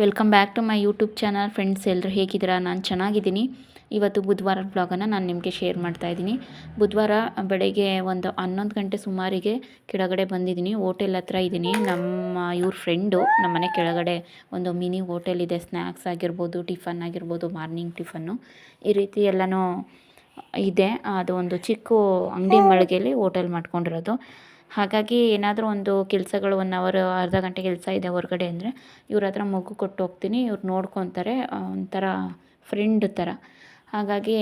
Welcome back to my YouTube channel friends ಎಲ್ಲರೂ ಹೇಗಿದ್ದೀರಾ? ನಾನು ಚೆನ್ನಾಗಿದ್ದೀನಿ. ಇವತ್ತು ಬುಧವಾರ ಬ್ಲಾಗನ್ನು ನಾನು ನಿಮಗೆ ಶೇರ್ ಮಾಡ್ತಾಯಿದ್ದೀನಿ ಬುಧವಾರ ಬೆಳಗ್ಗೆ ಒಂದು ಹನ್ನೊಂದು ಗಂಟೆ ಸುಮಾರಿಗೆ ಕೆಳಗಡೆ ಬಂದಿದ್ದೀನಿ. ಹೋಟೆಲ್ ಹತ್ರ ಇದ್ದೀನಿ. ನಮ್ಮ ಇವ್ರ ಫ್ರೆಂಡು ನಮ್ಮ ಮನೆ ಕೆಳಗಡೆ ಒಂದು ಮಿನಿ ಹೋಟೆಲ್ ಇದೆ. ಸ್ನ್ಯಾಕ್ಸ್ ಆಗಿರ್ಬೋದು, ಟಿಫನ್ ಆಗಿರ್ಬೋದು ಮಾರ್ನಿಂಗ್ ಟಿಫನ್ನು ಈ ರೀತಿ ಎಲ್ಲನೂ ಇದೆ. ಅದು ಒಂದು ಚಿಕ್ಕ ಅಂಗಡಿ ಮಳಿಗೆಯಲ್ಲಿ ಹೋಟೆಲ್ ಮಾಡ್ಕೊಂಡಿರೋದು. ಹಾಗಾಗಿ ಏನಾದರೂ ಒಂದು ಕೆಲಸಗಳು ಒನ್ ಅವರ್ ಅರ್ಧ ಗಂಟೆ ಕೆಲಸ ಇದೆ ಹೊರಗಡೆ ಅಂದರೆ ಇವ್ರ ಹತ್ರ ಮಗು ಕೊಟ್ಟು ಹೋಗ್ತೀನಿ, ಇವ್ರು ನೋಡ್ಕೊತಾರೆ ಒಂಥರ ಫ್ರೆಂಡ್ ಥರ ಹಾಗಾಗಿ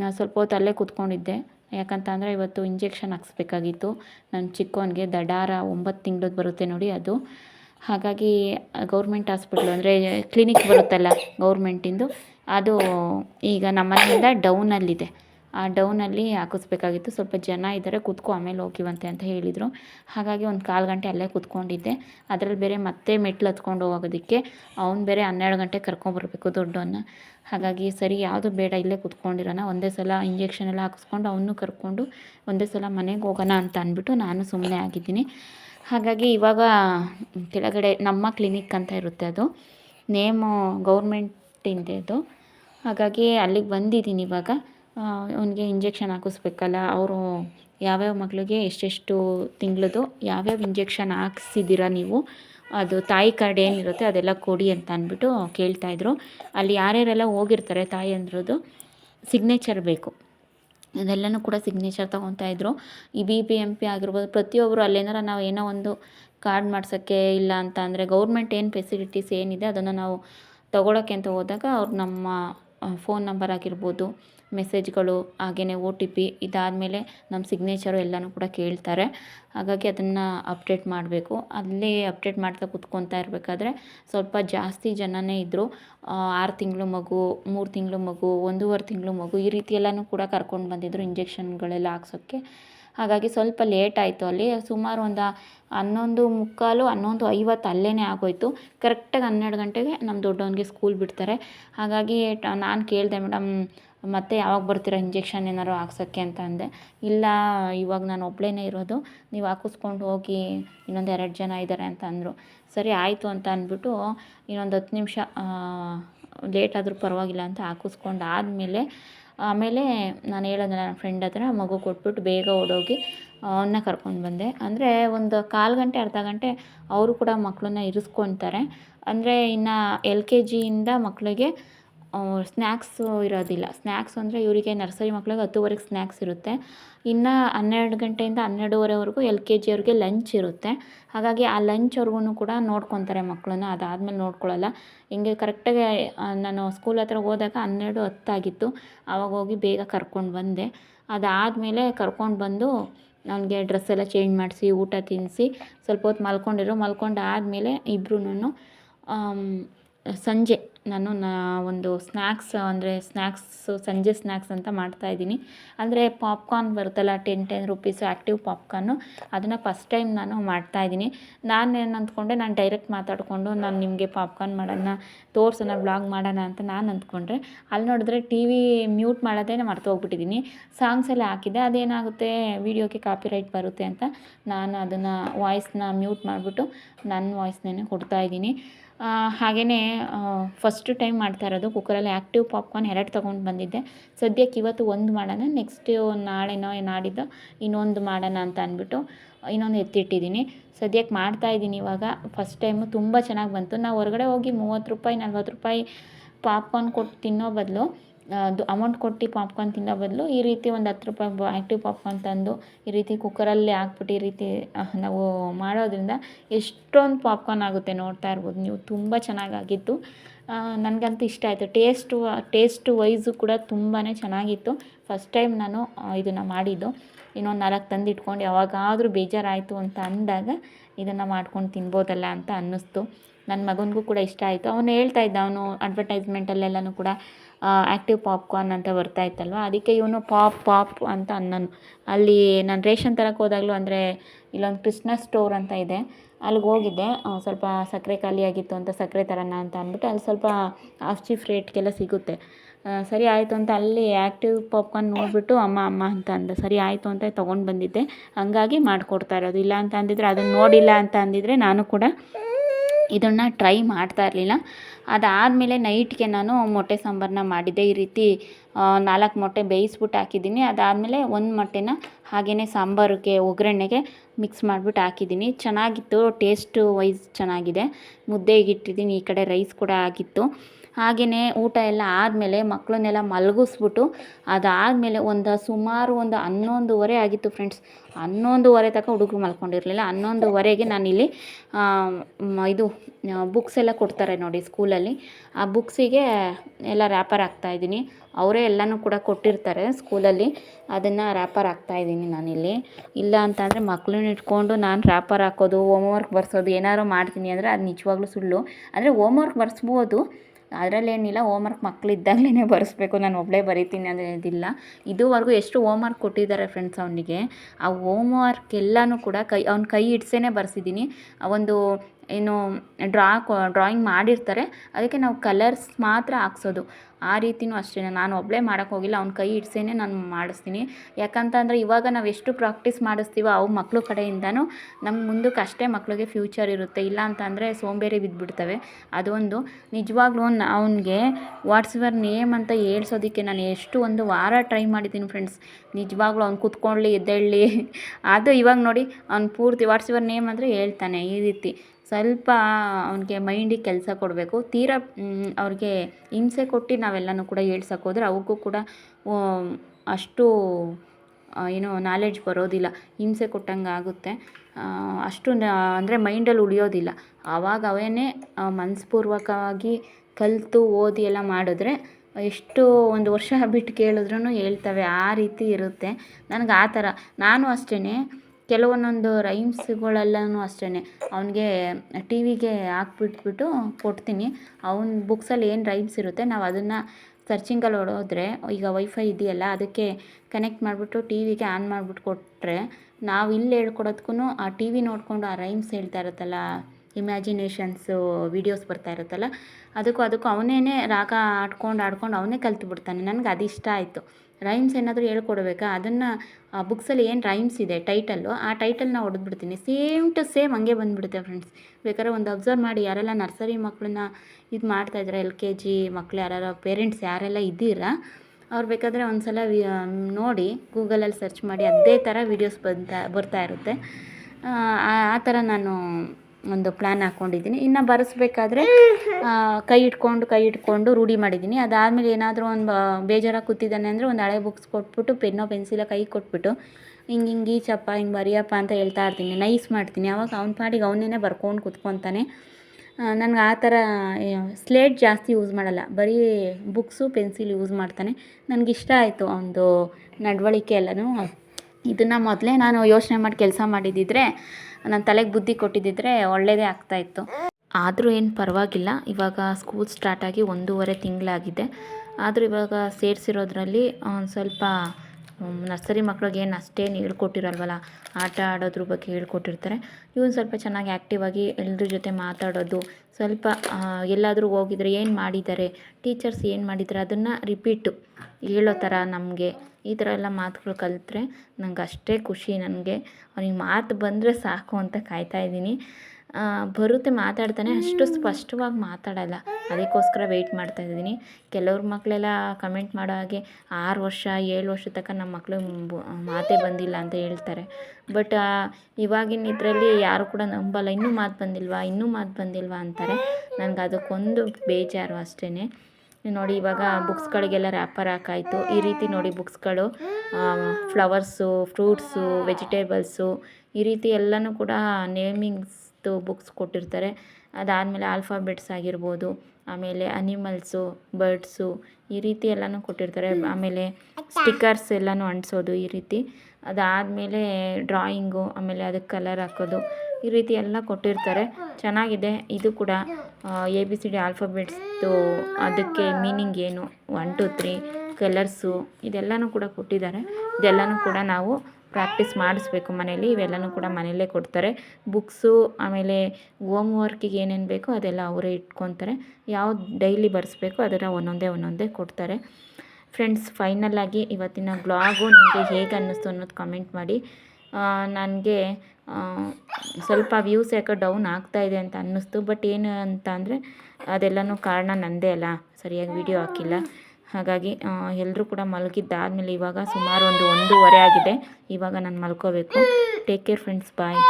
ನಾನು ಸ್ವಲ್ಪ ಹೊತ್ತು ಅಲ್ಲೇ ಕೂತ್ಕೊಂಡಿದ್ದೆ. ಯಾಕಂತ ಅಂದರೆ ಇವತ್ತು ಇಂಜೆಕ್ಷನ್ ಹಾಕ್ಸ್ಬೇಕಾಗಿತ್ತು. ನನ್ನ ಚಿಕ್ಕವನಿಗೆ ದಡಾರ ಒಂಬತ್ತು ತಿಂಗಳದ್ದು ಬರುತ್ತೆ ನೋಡಿ ಅದು. ಹಾಗಾಗಿ ಗೌರ್ಮೆಂಟ್ ಹಾಸ್ಪಿಟ್ಲು ಅಂದರೆ ಕ್ಲಿನಿಕ್ ಬರುತ್ತಲ್ಲ ಗೌರ್ಮೆಂಟಿಂದು, ಅದು ಈಗ ನಮ್ಮ ಮನೆಯಿಂದ ಡೌನಲ್ಲಿದೆ ಡೌನಲ್ಲಿ ಹಾಕಿಸ್ಬೇಕಾಗಿತ್ತು. ಸ್ವಲ್ಪ ಜನ ಇದ್ದಾರೆ ಕೂತ್ಕೊ ಆಮೇಲೆ ಹೋಗಿವಂತೆ ಅಂತ ಹೇಳಿದರು. ಹಾಗಾಗಿ ಒಂದು ಕಾಲು ಗಂಟೆ ಅಲ್ಲೇ ಕೂತ್ಕೊಂಡಿದ್ದೆ. ಅದರಲ್ಲಿ ಬೇರೆ ಮತ್ತೆ ಮೆಟ್ಲು ಹತ್ಕೊಂಡು ಹೋಗೋದಕ್ಕೆ ಅವ್ನು ಬೇರೆ ಹನ್ನೆರಡು ಗಂಟೆಗೆ ಕರ್ಕೊಂಬರ್ಬೇಕು ದೊಡ್ಡವನ್ನ ಹಾಗಾಗಿ ಸರಿ, ಯಾವುದು ಬೇಡ, ಇಲ್ಲೇ ಕೂತ್ಕೊಂಡಿರೋಣ. ಒಂದೇ ಸಲ ಇಂಜೆಕ್ಷನ್ ಎಲ್ಲ ಹಾಕಿಸ್ಕೊಂಡು ಅವನು ಕರ್ಕೊಂಡು ಒಂದೇ ಸಲ ಮನೆಗೆ ಹೋಗೋಣ ಅಂತ ಅಂದ್ಬಿಟ್ಟು ನಾನು ಸುಮ್ಮನೆ ಆಗಿದ್ದೀನಿ. ಹಾಗಾಗಿ ಇವಾಗ ಕೆಳಗಡೆ ನಮ್ಮ ಕ್ಲಿನಿಕ್ ಅಂತ ಇರುತ್ತೆ ಅದು. ನೇಮು ಗೌರ್ಮೆಂಟಿಂದು ಹಾಗಾಗಿ ಅಲ್ಲಿಗೆ ಬಂದಿದ್ದೀನಿ ಇವಾಗ. ಅವನಿಗೆ ಇಂಜೆಕ್ಷನ್ ಹಾಕಿಸ್ಬೇಕಲ್ಲ, ಅವರು ಯಾವ್ಯಾವ ಮಕ್ಕಳಿಗೆ ಎಷ್ಟೆಷ್ಟು ತಿಂಗಳದು ಯಾವ್ಯಾವ ಇಂಜೆಕ್ಷನ್ ಹಾಕ್ಸಿದ್ದೀರಾ ನೀವು, ಅದು ತಾಯಿ ಕಾರ್ಡ್ ಏನಿರುತ್ತೆ ಅದೆಲ್ಲ ಕೊಡಿ ಅಂತ ಅಂದ್ಬಿಟ್ಟು ಕೇಳ್ತಾಯಿದ್ರು ಅಲ್ಲಿ ಯಾರ್ಯಾರೆಲ್ಲ ಹೋಗಿರ್ತಾರೆ ತಾಯಿ ಅಂದ್ರದ್ದು ಸಿಗ್ನೇಚರ್ ಬೇಕು. ಅದೆಲ್ಲನೂ ಕೂಡ ಸಿಗ್ನೇಚರ್ ತೊಗೊತಾ ಇದ್ರು. ಈ ಬಿ ಪಿ ಎಂ ಪಿ ಆಗಿರ್ಬೋದು ಪ್ರತಿಯೊಬ್ಬರು ಅಲ್ಲೇನಾರ ನಾವು ಏನೋ ಒಂದು ಕಾರ್ಡ್ ಮಾಡ್ಸೋಕ್ಕೆ ಇಲ್ಲ ಅಂತ ಅಂದರೆ ಗೌರ್ಮೆಂಟ್ ಏನು ಫೆಸಿಲಿಟೀಸ್ ಏನಿದೆ ಅದನ್ನು ನಾವು ತೊಗೊಳಕ್ಕೆ ಅಂತ ಹೋದಾಗ ಅವ್ರು ನಮ್ಮ ಫೋನ್ ನಂಬರ್ ಆಗಿರ್ಬೋದು ಮೆಸೇಜ್ಗಳು ಹಾಗೆಯೇ ಒ ಟಿ ಪಿ ಇದಾದಮೇಲೆ ನಮ್ಮ ಸಿಗ್ನೇಚರು ಎಲ್ಲನೂ ಕೂಡ ಕೇಳ್ತಾರೆ. ಹಾಗಾಗಿ ಅದನ್ನು ಅಪ್ಡೇಟ್ ಮಾಡಬೇಕು. ಅಲ್ಲಿ ಅಪ್ಡೇಟ್ ಮಾಡ್ತಾ ಕುತ್ಕೊತಾ ಇರಬೇಕಾದ್ರೆ ಸ್ವಲ್ಪ ಜಾಸ್ತಿ ಜನನೇ ಇದ್ದರು ಆರು ತಿಂಗಳು ಮಗು, ಮೂರು ತಿಂಗಳು ಮಗು, ಒಂದೂವರೆ ತಿಂಗಳು ಮಗು ಈ ರೀತಿ ಎಲ್ಲನೂ ಕೂಡ ಕರ್ಕೊಂಡು ಬಂದಿದ್ದರು ಇಂಜೆಕ್ಷನ್ಗಳೆಲ್ಲ ಹಾಕ್ಸೋಕ್ಕೆ. ಹಾಗಾಗಿ ಸ್ವಲ್ಪ ಲೇಟ್ ಆಯಿತು ಅಲ್ಲಿ. ಸುಮಾರು ಒಂದು ಹನ್ನೊಂದು ಮುಕ್ಕಾಲು, ಹನ್ನೊಂದು ಐವತ್ತು ಅಲ್ಲೇ ಆಗೋಯಿತು. ಕರೆಕ್ಟಾಗಿ ಹನ್ನೆರಡು ಗಂಟೆಗೆ ನಮ್ಮ ದೊಡ್ಡವನಿಗೆ ಸ್ಕೂಲ್ ಬಿಡ್ತಾರೆ. ಹಾಗಾಗಿ ನಾನು ಕೇಳಿದೆ ಮೇಡಮ್ ಮತ್ತೆ ಯಾವಾಗ ಬರ್ತೀರಾ ಇಂಜೆಕ್ಷನ್ ಏನಾದ್ರು ಹಾಕ್ಸೋಕ್ಕೆ? ಅಂತ ಅಂದೆ. ಇಲ್ಲ, ಇವಾಗ ನಾನು ಒಬ್ಬಳೇ ಇರೋದು. ನೀವು ಹಾಕಿಸ್ಕೊಂಡು ಹೋಗಿ ಇನ್ನೊಂದು ಎರಡು ಜನ ಇದ್ದಾರೆ ಅಂತ ಅಂದರು. ಸರಿ, ಆಯಿತು ಅಂತ ಅಂದ್ಬಿಟ್ಟು ಇನ್ನೊಂದು ಹತ್ತು ನಿಮಿಷ ಲೇಟ್ ಆದರೂ ಪರವಾಗಿಲ್ಲ ಅಂತ ಹಾಕಿಸ್ಕೊಂಡು ಆದಮೇಲೆ ಆಮೇಲೆ ನಾನು ಹೇಳಿದ್ನಲ್ಲ ನನ್ನ ಫ್ರೆಂಡ್ ಹತ್ರ, ಮಗು ಕೊಟ್ಬಿಟ್ಟು ಬೇಗ ಓಡೋಗಿ ಅವನ್ನ ಕರ್ಕೊಂಡು ಬಂದೆ. ಅಂದರೆ ಒಂದು ಕಾಲು ಗಂಟೆ, ಅರ್ಧ ಗಂಟೆ ಅವರು ಕೂಡ ಮಕ್ಕಳನ್ನ ಇರಿಸ್ಕೊತಾರೆ. ಅಂದರೆ ಇನ್ನು ಎಲ್ ಕೆ ಜಿಯಿಂದ ಮಕ್ಕಳಿಗೆ ಸ್ನ್ಯಾಕ್ಸು ಇರೋದಿಲ್ಲ. ಸ್ನ್ಯಾಕ್ಸ್ ಅಂದರೆ ಇವರಿಗೆ ನರ್ಸರಿ ಮಕ್ಳಿಗೆ ಹತ್ತುವರೆಗೆ ಸ್ನ್ಯಾಕ್ಸ್ ಇರುತ್ತೆ. ಇನ್ನು ಹನ್ನೆರಡು ಗಂಟೆಯಿಂದ ಹನ್ನೆರಡುವರೆವರೆಗೂ ಎಲ್ ಕೆ ಜಿಯವ್ರಿಗೆ ಲಂಚ್ ಇರುತ್ತೆ. ಹಾಗಾಗಿ ಆ ಲಂಚ್ವರೆಗೂ ಕೂಡ ನೋಡ್ಕೊತಾರೆ ಮಕ್ಕಳನ್ನ ಅದಾದಮೇಲೆ ನೋಡ್ಕೊಳ್ಳಲ್ಲ. ಹಿಂಗೆ ಕರೆಕ್ಟಾಗಿ ನಾನು ಸ್ಕೂಲ್ ಹತ್ರ ಹೋದಾಗ ಹನ್ನೆರಡು ಹತ್ತಾಗಿತ್ತು. ಆವಾಗ ಹೋಗಿ ಬೇಗ ಕರ್ಕೊಂಡು ಬಂದೆ. ಅದಾದಮೇಲೆ ಕರ್ಕೊಂಡು ಬಂದು ನನಗೆ ಡ್ರೆಸ್ ಎಲ್ಲ ಚೇಂಜ್ ಮಾಡಿಸಿ, ಊಟ ತಿನ್ನಿಸಿ, ಸ್ವಲ್ಪ ಹೊತ್ತು ಮಲ್ಕೊಂಡಿರು. ಮಲ್ಕೊಂಡು ಆದಮೇಲೆ ಇಬ್ರೂ ಸಂಜೆ ನಾನು ನಾ ಒಂದು ಸ್ನ್ಯಾಕ್ಸ್ ಅಂದರೆ ಸ್ನ್ಯಾಕ್ಸು ಸಂಜೆ ಸ್ನ್ಯಾಕ್ಸ್ ಅಂತ ಮಾಡ್ತಾಯಿದ್ದೀನಿ ಅಂದರೆ ಪಾಪ್ಕಾರ್ನ್ ಬರುತ್ತಲ್ಲ ten ten rupees active popcorn, ಅದನ್ನು ಫಸ್ಟ್ ಟೈಮ್ ನಾನು ಮಾಡ್ತಾಯಿದ್ದೀನಿ ನಾನು ಏನು ಅಂದ್ಕೊಂಡೆ, ನಾನು ಡೈರೆಕ್ಟ್ ಮಾತಾಡಿಕೊಂಡು ನಾನು ನಿಮಗೆ ಪಾಪ್ಕಾರ್ನ್ ಮಾಡೋಣ, ತೋರ್ಸೋಣ, ಬ್ಲಾಗ್ ಮಾಡೋಣ ಅಂತ ನಾನು ಅಂದ್ಕೊಂಡ್ರೆ, ಅಲ್ಲಿ ನೋಡಿದ್ರೆ ಟಿ ವಿ ಮ್ಯೂಟ್ ಮಾಡೋದೇ ಮರ್ತು ಹೋಗ್ಬಿಟ್ಟಿದ್ದೀನಿ. ಸಾಂಗ್ಸ್ ಎಲ್ಲ ಹಾಕಿದ್ದೆ, ಅದೇನಾಗುತ್ತೆ, ವೀಡಿಯೋಗೆ ಕಾಪಿರೈಟ್ ಬರುತ್ತೆ ಅಂತ ನಾನು ಅದನ್ನು ವಾಯ್ಸ್ನ ಮ್ಯೂಟ್ ಮಾಡಿಬಿಟ್ಟು ನನ್ನ ವಾಯ್ಸ್ನೇ ಕೊಡ್ತಾಯಿದ್ದೀನಿ ಹಾಗೆಯೇ ಫಸ್ಟ್ ಟೈಮ್ ಮಾಡ್ತಾ ಇರೋದು ಕುಕ್ಕರಲ್ಲಿ ಆ್ಯಕ್ಟಿವ್ ಪಾಪ್ಕಾರ್ನ್ ಎರಡು ತೊಗೊಂಡು ಬಂದಿದ್ದೆ. ಸದ್ಯಕ್ಕೆ ಇವತ್ತು ಒಂದು ಮಾಡೋಣ ನೆಕ್ಸ್ಟು ನಾಳೆನೋ ನಾಡಿದ್ದು ಇನ್ನೊಂದು ಮಾಡೋಣ ಅಂತ ಅಂದ್ಬಿಟ್ಟು, ಇನ್ನೊಂದು ಎತ್ತಿಟ್ಟಿದ್ದೀನಿ. ಸದ್ಯಕ್ಕೆ ಮಾಡ್ತಾಯಿದ್ದೀನಿ ಇವಾಗ ಫಸ್ಟ್ ಟೈಮು ತುಂಬ ಚೆನ್ನಾಗಿ ಬಂತು. ನಾವು ಹೊರಗಡೆ ಹೋಗಿ ಮೂವತ್ತು ರೂಪಾಯಿ, ನಲ್ವತ್ತು ರೂಪಾಯಿ ಪಾಪ್ಕಾರ್ನ್ ಕೊಟ್ಟು ತಿನ್ನೋ ಬದಲು ಅದು ಅಮೌಂಟ್ ಕೊಟ್ಟು ಪಾಪ್ಕಾರ್ನ್ ತಿನ್ನೋ ಬದಲು ಈ ರೀತಿ ಒಂದು ಹತ್ತು ರೂಪಾಯಿ ಆ್ಯಕ್ಟಿವ್ ಪಾಪ್ಕಾರ್ನ್ ತಂದು ಈ ರೀತಿ ಕುಕ್ಕರಲ್ಲಿ ಹಾಕ್ಬಿಟ್ಟು ಈ ರೀತಿ ನಾವು ಮಾಡೋದ್ರಿಂದ ಎಷ್ಟೊಂದು ಪಾಪ್ಕಾರ್ನ್ ಆಗುತ್ತೆ ನೋಡ್ತಾ ಇರ್ಬೋದು ನೀವು. ತುಂಬ ಚೆನ್ನಾಗಾಗಿತ್ತು. ನನಗಂತೂ ಇಷ್ಟ ಆಯಿತು. ಟೇಸ್ಟು ಟೇಸ್ಟ್ ವೈಸು ಕೂಡ ತುಂಬಾ ಚೆನ್ನಾಗಿತ್ತು. ಫಸ್ಟ್ ಟೈಮ್ ನಾನು ಇದನ್ನು ಮಾಡಿದ್ದು. ಇನ್ನೊಂದು ನಾಲ್ಕು ತಂದು ಇಟ್ಕೊಂಡು ಯಾವಾಗಾದರೂ ಬೇಜಾರಾಯಿತು ಅಂತ ಅಂದಾಗ ಇದನ್ನು ಮಾಡ್ಕೊಂಡು ತಿನ್ಬೋದಲ್ಲ ಅಂತ ಅನ್ನಿಸ್ತು. ನನ್ನ ಮಗನಿಗೂ ಕೂಡ ಇಷ್ಟ ಆಯಿತು. ಅವನು ಹೇಳ್ತಾ ಇದ್ದ, ಅವನು ಅಡ್ವರ್ಟೈಸ್ಮೆಂಟಲ್ಲೆಲ್ಲನೂ ಕೂಡ ಆ್ಯಕ್ಟಿವ್ ಪಾಪ್ಕಾರ್ನ್ ಅಂತ ಬರ್ತಾ ಇತ್ತಲ್ವ? ಅದಕ್ಕೆ ಇವನು ಪಾಪ್ ಪಾಪ್ ಅಂತ ಅನ್ನೋನು. ಅಲ್ಲಿ ನಾನು ರೇಷನ್ ತರಕ್ಕೆ ಹೋದಾಗಲೂ ಅಂದರೆ ಇಲ್ಲೊಂದು ಕೃಷ್ಣ ಸ್ಟೋರ್ ಅಂತ ಇದೆ. ಅಲ್ಲಿಗೆ ಹೋಗಿದ್ದೆ. ಸ್ವಲ್ಪ ಸಕ್ಕರೆ ಖಾಲಿಯಾಗಿತ್ತು ಅಂತ ಸಕ್ಕರೆ ತರೋಣ ಅಂತ ಅಂದ್ಬಿಟ್ಟು ಅಲ್ಲಿ ಸ್ವಲ್ಪ ಆಫ್ ಚೀಫ್ ರೇಟ್ಗೆಲ್ಲ ಸಿಗುತ್ತೆ. ಸರಿ ಆಯಿತು ಅಂತ ಅಲ್ಲಿ ಆ್ಯಕ್ಟಿವ್ ಪಾಪ್ಕಾರ್ನ್ ನೋಡಿಬಿಟ್ಟು ಅಮ್ಮ ಅಮ್ಮ ಅಂತ ಅಂದ. ಸರಿ ಆಯಿತು ಅಂತ ತೊಗೊಂಡು ಬಂದಿದ್ದೆ. ಹಂಗಾಗಿ ಮಾಡಿಕೊಡ್ತಾ ಇರೋದು. ಇಲ್ಲ ಅಂತ ಅಂದಿದ್ರೆ ಅದನ್ನು ನೋಡಿಲ್ಲ ಅಂತ ಅಂದಿದ್ರೆ ನಾನು ಕೂಡ ಇದನ್ನು ಟ್ರೈ ಮಾಡ್ತಾ ಇರಲಿಲ್ಲ. ಅದಾದಮೇಲೆ ನೈಟ್ಗೆ ನಾನು ಮೊಟ್ಟೆ ಸಾಂಬಾರನ್ನ ಮಾಡಿದ್ದೆ. ಈ ರೀತಿ ನಾಲ್ಕು ಮೊಟ್ಟೆ ಬೇಯಿಸ್ಬಿಟ್ಟು ಹಾಕಿದ್ದೀನಿ. ಅದಾದಮೇಲೆ ಒಂದು ಮೊಟ್ಟೆನ ಹಾಗೆಯೇ ಸಾಂಬಾರಿಗೆ, ಒಗ್ಗರಣೆಗೆ ಮಿಕ್ಸ್ ಮಾಡಿಬಿಟ್ಟು ಹಾಕಿದ್ದೀನಿ. ಚೆನ್ನಾಗಿತ್ತು ಟೇಸ್ಟ್ ವೈಸ್ ಚೆನ್ನಾಗಿದೆ. ಮುದ್ದೆಗೆ ಇಟ್ಟಿದ್ದೀನಿ ಈ ಕಡೆ ರೈಸ್ ಕೂಡ ಆಗಿತ್ತು. ಹಾಗೆಯೇ ಊಟ ಎಲ್ಲ ಆದಮೇಲೆ ಮಕ್ಕಳನ್ನೆಲ್ಲ ಮಲಗಿಸ್ಬಿಟ್ಟು ಅದಾದಮೇಲೆ ಒಂದು ಸುಮಾರು ಒಂದು ಹನ್ನೊಂದುವರೆ ಆಗಿತ್ತು ಫ್ರೆಂಡ್ಸ್ ಹನ್ನೊಂದುವರೆ ತನಕ ಹುಡುಗರು ಮಲ್ಕೊಂಡಿರಲಿಲ್ಲ. ಹನ್ನೊಂದುವರೆಗೆ ನಾನಿಲ್ಲಿ ಇದು ಬುಕ್ಸ್ ಎಲ್ಲ ಕೊಡ್ತಾರೆ ನೋಡಿ ಸ್ಕೂಲಲ್ಲಿ ಆ ಬುಕ್ಸಿಗೆ ಎಲ್ಲ ರ್ಯಾಪರ್ ಹಾಕ್ತಾಯಿದ್ದೀನಿ ಅವರೇ ಎಲ್ಲನೂ ಕೂಡ ಕೊಟ್ಟಿರ್ತಾರೆ ಸ್ಕೂಲಲ್ಲಿ ಅದನ್ನು ರ್ಯಾಪರ್ ಹಾಕ್ತಾಯಿದ್ದೀನಿ ನಾನಿಲ್ಲಿ. ಇಲ್ಲ ಅಂತಂದರೆ ಮಕ್ಕಳನ್ನ ಇಟ್ಕೊಂಡು ನಾನು ರ್ಯಾಪರ್ ಹಾಕೋದು ಹೋಮ್ವರ್ಕ್ ಬರ್ಸೋದು ಏನಾದ್ರು ಮಾಡ್ತೀನಿ ಅಂದರೆ ಅದು ನಿಜವಾಗ್ಲೂ ಸುಳ್ಳು. ಅಂದರೆ ಹೋಮ್ವರ್ಕ್ ಬರ್ಸ್ಬೋದು ಅದರಲ್ಲೇನಿಲ್ಲ ಹೋಮ್ವರ್ಕ್ ಮಕ್ಕಳಿದ್ದಾಗಲೇ ಬರೆಸ್ಬೇಕು. ನಾನು ಒಬ್ಬಳೇ ಬರಿತೀನಿ ಅನ್ನೋದಿಲ್ಲ ಇದುವರೆಗೂ ಎಷ್ಟು ಹೋಮ್ವರ್ಕ್ ಕೊಟ್ಟಿದ್ದಾರೆ ಫ್ರೆಂಡ್ಸ್ ಅವನಿಗೆ. ಆ ಹೋಮ್ವರ್ಕ್ ಎಲ್ಲನೂ ಕೂಡ ಕೈ, ಅವ್ನ ಕೈ ಹಿಡ್ಸೇ ಆ ಒಂದು ಏನು ಡ್ರಾ ಡ್ರಾಯಿಂಗ್ ಮಾಡಿರ್ತಾರೆ. ಅದಕ್ಕೆ ನಾವು ಕಲರ್ಸ್ ಮಾತ್ರ ಹಾಕ್ಸೋದು. ಆ ರೀತಿಯೂ ಅಷ್ಟೇ. ನಾನು ಒಬ್ಬಳೇ ಮಾಡೋಕ್ಕೆ ಹೋಗಿಲ್ಲ. ಅವ್ನ ಕೈ ಹಿಡ್ಸೇನೆ ನಾನು ಮಾಡಿಸ್ತೀನಿ. ಯಾಕಂತಂದರೆ ಇವಾಗ ನಾವು ಎಷ್ಟು ಪ್ರಾಕ್ಟೀಸ್ ಮಾಡಿಸ್ತೀವೋ ಅವು ಮಕ್ಕಳು ಕಡೆಯಿಂದನೂ ನಮ್ಮ ಮುಂದಕ್ಕೆ ಅಷ್ಟೇ ಮಕ್ಕಳಿಗೆ ಫ್ಯೂಚರ್ ಇರುತ್ತೆ. ಇಲ್ಲ ಅಂತಂದರೆ ಸೋಂಬೇರಿ ಬಿದ್ದುಬಿಡ್ತವೆ ಅದೊಂದು. ನಿಜವಾಗ್ಲೂ ಅವನಿಗೆ ವಾಟ್ಸ್ ಯುವರ್ ನೇಮ್ ಅಂತ ಹೇಳ್ಸೋದಕ್ಕೆ ನಾನು ಎಷ್ಟು ಒಂದು ವಾರ ಟ್ರೈ ಮಾಡಿದ್ದೀನಿ ಫ್ರೆಂಡ್ಸ್. ನಿಜವಾಗ್ಲೂ ಅವ್ನು ಕೂತ್ಕೊಳ್ಳಿ ಎದ್ದೇಳಲಿ. ಅದು ಇವಾಗ ನೋಡಿ, ಅವ್ನು ಪೂರ್ತಿ ವಾಟ್ಸ್ ಯುವರ್ ನೇಮ್ ಅಂದರೆ ಹೇಳ್ತಾನೆ ಈ ರೀತಿ. ಸ್ವಲ್ಪ ಅವನಿಗೆ ಮೈಂಡಿಗೆ ಕೆಲಸ ಕೊಡಬೇಕು. ತೀರಾ ಅವ್ರಿಗೆ ಹಿಂಸೆ ಕೊಟ್ಟು ನಾವೆಲ್ಲನೂ ಕೂಡ ಹೇಳ್ಸೋಕ್ಕೋದ್ರೆ ಅವಕ್ಕೂ ಕೂಡ ಅಷ್ಟು ಏನು ನಾಲೆಡ್ಜ್ ಬರೋದಿಲ್ಲ. ಹಿಂಸೆ ಕೊಟ್ಟಂಗೆ ಆಗುತ್ತೆ. ಅಷ್ಟು ಅಂದರೆ ಮೈಂಡಲ್ಲಿ ಉಳಿಯೋದಿಲ್ಲ. ಆವಾಗ ಅವೇನೇ ಮನಸ್ಪೂರ್ವಕವಾಗಿ ಕಲಿತು ಓದಿ ಎಲ್ಲ ಮಾಡಿದ್ರೆ ಎಷ್ಟು ಒಂದು ವರ್ಷ ಬಿಟ್ಟು ಕೇಳಿದ್ರೂ ಹೇಳ್ತವೆ, ಆ ರೀತಿ ಇರುತ್ತೆ. ನನಗೆ ಆ ಥರ. ನಾನು ಅಷ್ಟೇ ಕೆಲವೊಂದೊಂದು ರೈಮ್ಸ್ಗಳೆಲ್ಲನೂ ಅಷ್ಟೇ ಅವನಿಗೆ ಟಿ ವಿಗೆ ಹಾಕ್ಬಿಟ್ಬಿಟ್ಟು ಕೊಡ್ತೀನಿ. ಅವನ ಬುಕ್ಸಲ್ಲಿ ಏನು ರೈಮ್ಸ್ ಇರುತ್ತೆ ನಾವು ಅದನ್ನು ಸರ್ಚಿಂಗಲ್ಲಿ ಹೊಡೋದ್ರೆ ಈಗ ವೈಫೈ ಇದೆಯಲ್ಲ, ಅದಕ್ಕೆ ಕನೆಕ್ಟ್ ಮಾಡಿಬಿಟ್ಟು ಟಿ ವಿಗೆ ಆನ್ ಮಾಡಿಬಿಟ್ಟು ಕೊಟ್ಟರೆ ನಾವು ಇಲ್ಲಿ ಹೇಳ್ಕೊಡೋದ್ಕೂ ಆ ಟಿ ವಿ ನೋಡಿಕೊಂಡು ಆ ರೈಮ್ಸ್ ಹೇಳ್ತಾ ಇರುತ್ತಲ್ಲ. ಇಮ್ಯಾಜಿನೇಷನ್ಸು ವೀಡಿಯೋಸ್ ಬರ್ತಾ ಇರುತ್ತಲ್ಲ, ಅದಕ್ಕೂ ಅದಕ್ಕೂ ಅವನೇ ರಾಗ ಆಡ್ಕೊಂಡು ಆಡ್ಕೊಂಡು ಅವನೇ ಕಲ್ತು ಬಿಡ್ತಾನೆ. ನನಗೆ ಅದು ಇಷ್ಟ ಆಯಿತು. ರೈಮ್ಸ್ ಏನಾದರೂ ಹೇಳ್ಕೊಡ್ಬೇಕಾ? ಅದನ್ನು ಬುಕ್ಸಲ್ಲಿ ಏನು ರೈಮ್ಸ್ ಇದೆ ಟೈಟಲ್ಲು ಆ ಟೈಟಲ್ನ ಹೊಡೆದ್ಬಿಡ್ತೀನಿ ಸೇಮ್ ಟು ಸೇಮ್ ಹಂಗೆ ಬಂದುಬಿಡುತ್ತೆ ಫ್ರೆಂಡ್ಸ್ ಬೇಕಾದ್ರೆ ಒಂದು ಅಬ್ಸರ್ವ್ ಮಾಡಿ, ಯಾರೆಲ್ಲ ನರ್ಸರಿ ಮಕ್ಕಳನ್ನ ಇದು ಮಾಡ್ತಾಯಿದ್ರೆ ಎಲ್ ಕೆ ಜಿ ಮಕ್ಕಳು ಯಾರು ಪೇರೆಂಟ್ಸ್ ಯಾರೆಲ್ಲ ಇದ್ದೀರಾ, ಅವ್ರು ಬೇಕಾದರೆ ಒಂದು ಸಲ ನೋಡಿ ಗೂಗಲಲ್ಲಿ ಸರ್ಚ್ ಮಾಡಿ, ಅದೇ ಥರ ವೀಡಿಯೋಸ್ ಬಂತಾ, ಬರ್ತಾ ಇರುತ್ತೆ. ಆ ಥರ ನಾನು ಒಂದು ಪ್ಲ್ಯಾನ್ ಹಾಕ್ಕೊಂಡಿದ್ದೀನಿ ಇನ್ನು ಬರೆಸ್ಬೇಕಾದ್ರೆ ಕೈ ಇಟ್ಕೊಂಡು ಕೈ ಇಟ್ಕೊಂಡು ರೂಢಿ ಮಾಡಿದ್ದೀನಿ. ಅದಾದಮೇಲೆ ಏನಾದರೂ ಒಂದು ಬೇಜಾರಾಗಿ ಕೂತಿದ್ದಾನೆ ಅಂದರೆ ಒಂದು ಹಳೆ ಬುಕ್ಸ್ ಕೊಟ್ಬಿಟ್ಟು ಪೆನ್ನೋ ಪೆನ್ಸಿಲ ಕೈ ಕೊಟ್ಬಿಟ್ಟು, ಹಿಂಗೆ ಹಿಂಗೆ ಈಚಪ್ಪ ಹಿಂಗೆ ಬರೆಯಪ್ಪ ಅಂತ ಹೇಳ್ತಾ ಇರ್ತೀನಿ. ನೈಸ್ ಮಾಡ್ತೀನಿ. ಅವಾಗ ಅವ್ನ ಪಾಡಿಗೆ ಅವನೇ ಬರ್ಕೊಂಡು ಕೂತ್ಕೊತಾನೆ. ನನಗೆ ಆ ಥರ ಸ್ಲೇಟ್ ಜಾಸ್ತಿ ಯೂಸ್ ಮಾಡಲ್ಲ. ಬರೀ ಬುಕ್ಸು ಪೆನ್ಸಿಲ್ ಯೂಸ್ ಮಾಡ್ತಾನೆ. ನನಗಿಷ್ಟ ಆಯಿತು ಅವನದು ನಡವಳಿಕೆ ಎಲ್ಲನೂ. ಇದನ್ನು ಮೊದಲೇ ನಾನು ಯೋಚನೆ ಮಾಡಿ ಕೆಲಸ ಮಾಡಿದ್ದಿದ್ರೆ ನನ್ನ ತಲೆಗೆ ಬುದ್ಧಿ ಕೊಟ್ಟಿದ್ದಿದ್ರೆ ಒಳ್ಳೆಯದೇ ಆಗ್ತಾಯಿತ್ತು ಆದರೂ ಏನು ಪರವಾಗಿಲ್ಲ. ಇವಾಗ ಸ್ಕೂಲ್ ಸ್ಟಾರ್ಟಾಗಿ ಒಂದೂವರೆ ತಿಂಗಳಾಗಿದೆ. ಆದರೂ ಇವಾಗ ಸೇರಿಸಿರೋದ್ರಲ್ಲಿ ಒಂದು ಸ್ವಲ್ಪ ನರ್ಸರಿ ಮಕ್ಳಿಗೆ ಏನು ಅಷ್ಟೇನು ಹೇಳ್ಕೊಟ್ಟಿರಲ್ವಲ್ಲ, ಆಟ ಆಡೋದ್ರ ಬಗ್ಗೆ ಹೇಳ್ಕೊಟ್ಟಿರ್ತಾರೆ. ಇವನು ಸ್ವಲ್ಪ ಚೆನ್ನಾಗಿ ಆ್ಯಕ್ಟಿವಾಗಿ ಎಲ್ರ ಜೊತೆ ಮಾತಾಡೋದು, ಸ್ವಲ್ಪ ಎಲ್ಲಾದರೂ ಹೋಗಿದ್ರೆ ಏನು ಮಾಡಿದ್ದಾರೆ ಟೀಚರ್ಸ್ ಏನು ಮಾಡಿದ್ದಾರೆ ಅದನ್ನು ರಿಪೀಟು ಹೇಳೋ ಥರ ನಮಗೆ. ಈ ಥರ ಎಲ್ಲ ಮಾತುಗಳು ಕಲಿತ್ರೆ ನಂಗೆ ಅಷ್ಟೇ ಖುಷಿ ನನಗೆ. ಅವ್ನಿಗೆ ಮಾತು ಬಂದರೆ ಸಾಕು ಅಂತ ಕಾಯ್ತಾ ಇದ್ದೀನಿ. ಬರುತ್ತೆ ಮಾತಾಡ್ತಾನೆ. ಅಷ್ಟು ಸ್ಪಷ್ಟವಾಗಿ ಮಾತಾಡಲ್ಲ. ಅದಕ್ಕೋಸ್ಕರ ವೆಯ್ಟ್ ಮಾಡ್ತಾ ಇದ್ದೀನಿ. ಕೆಲವ್ರ ಮಕ್ಕಳೆಲ್ಲ ಕಮೆಂಟ್ ಮಾಡೋ ಹಾಗೆ ಆರು ವರ್ಷ, ಏಳು ವರ್ಷ ತನಕ ನಮ್ಮ ಮಕ್ಕಳು ಮಾತೇ ಬಂದಿಲ್ಲ ಅಂತ ಹೇಳ್ತಾರೆ. ಬಟ್ ಇವಾಗಿನ ಇದರಲ್ಲಿ ಯಾರು ಕೂಡ ನಂಬಲ್ಲ. ಇನ್ನೂ ಮಾತು ಬಂದಿಲ್ವಾ? ಇನ್ನೂ ಮಾತು ಬಂದಿಲ್ವಾ ಅಂತಾರೆ. ನನಗೆ ಅದಕ್ಕೊಂದು ಬೇಜಾರು ಅಷ್ಟೇ ನೋಡಿ, ಇವಾಗ ಬುಕ್ಸ್ಗಳಿಗೆಲ್ಲ ರ್ಯಾಪರ್ ಹಾಕಾಯಿತು. ಈ ರೀತಿ ನೋಡಿ ಬುಕ್ಸ್ಗಳು ಫ್ಲವರ್ಸು ಫ್ರೂಟ್ಸು ವೆಜಿಟೇಬಲ್ಸು ಈ ರೀತಿ ಎಲ್ಲನೂ ಕೂಡ ನೇಮಿಂಗ್ಸ್ದು ಬುಕ್ಸ್ ಕೊಟ್ಟಿರ್ತಾರೆ. ಅದಾದಮೇಲೆ ಆಲ್ಫಾಬೆಟ್ಸ್ ಆಗಿರ್ಬೋದು ಆಮೇಲೆ ಅನಿಮಲ್ಸು ಬರ್ಡ್ಸು ಈ ರೀತಿ ಎಲ್ಲನೂ ಕೊಟ್ಟಿರ್ತಾರೆ. ಆಮೇಲೆ ಸ್ಟಿಕ್ಕರ್ಸ್ ಎಲ್ಲನೂ ಅಂಟಿಸೋದು ಈ ರೀತಿ. ಅದಾದಮೇಲೆ ಡ್ರಾಯಿಂಗು ಆಮೇಲೆ ಅದಕ್ಕೆ ಕಲರ್ ಹಾಕೋದು ಈ ರೀತಿ ಎಲ್ಲ ಕೊಟ್ಟಿರ್ತಾರೆ. ಚೆನ್ನಾಗಿದೆ. ಇದು ಕೂಡ ಎ ಬಿ ಸಿ ಡಿ ಆಲ್ಫಾಬೆಟ್ಸ್ದು ಅದಕ್ಕೆ ಮೀನಿಂಗ್ ಏನು? ಒನ್ ಟು ತ್ರೀ ಕಲರ್ಸು ಇದೆಲ್ಲನೂ ಕೂಡ ಕೊಟ್ಟಿದ್ದಾರೆ. ಇದೆಲ್ಲನೂ ಕೂಡ ನಾವು ಪ್ರಾಕ್ಟೀಸ್ ಮಾಡಿಸ್ಬೇಕು ಮನೇಲಿ, ಇವೆಲ್ಲನೂ ಕೂಡ ಮನೆಯಲ್ಲೇ ಕೊಡ್ತಾರೆ. ಬುಕ್ಸು, ಆಮೇಲೆ ಹೋಮ್ ವರ್ಕಿಗೆ ಏನೇನು ಬೇಕೋ ಅದೆಲ್ಲ ಅವರೇ ಇಟ್ಕೊತಾರೆ. ಯಾವ್ದು ಡೈಲಿ ಬರೆಸ್ಬೇಕು ಅದರ ಒಂದೊಂದೇ ಒಂದೊಂದೇ ಕೊಡ್ತಾರೆ. ಫ್ರೆಂಡ್ಸ್ ಫೈನಲ್ಲಾಗಿ ಇವತ್ತಿನ ಬ್ಲಾಗು ನಿಮಗೆ ಹೇಗೆ ಅನ್ನಿಸ್ತು ಅನ್ನೋದು ಕಮೆಂಟ್ ಮಾಡಿ. ನನಗೆ ಸ್ವಲ್ಪ ವ್ಯೂಸ್ ಯಾಕೆ ಡೌನ್ ಆಗ್ತಾಯಿದೆ ಅಂತ ಅನ್ನಿಸ್ತು, ಬಟ್ ಏನು ಅಂತ ಅಂದರೆ ಅದೆಲ್ಲನೂ ಕಾರಣ ನನ್ನದೇ ಅಲ್ಲ. ಸರಿಯಾಗಿ ವಿಡಿಯೋ ಹಾಕಿಲ್ಲ. ಹಾಗಾಗಿ ಎಲ್ಲರೂ ಕೂಡ ಮಲಗಿದ್ದಾದಮೇಲೆ ಇವಾಗ ಸುಮಾರು ಒಂದು ಒಂದೂವರೆ ಆಗಿದೆ. ಇವಾಗ ನಾನು ಮಲ್ಕೋಬೇಕು. Take care friends bye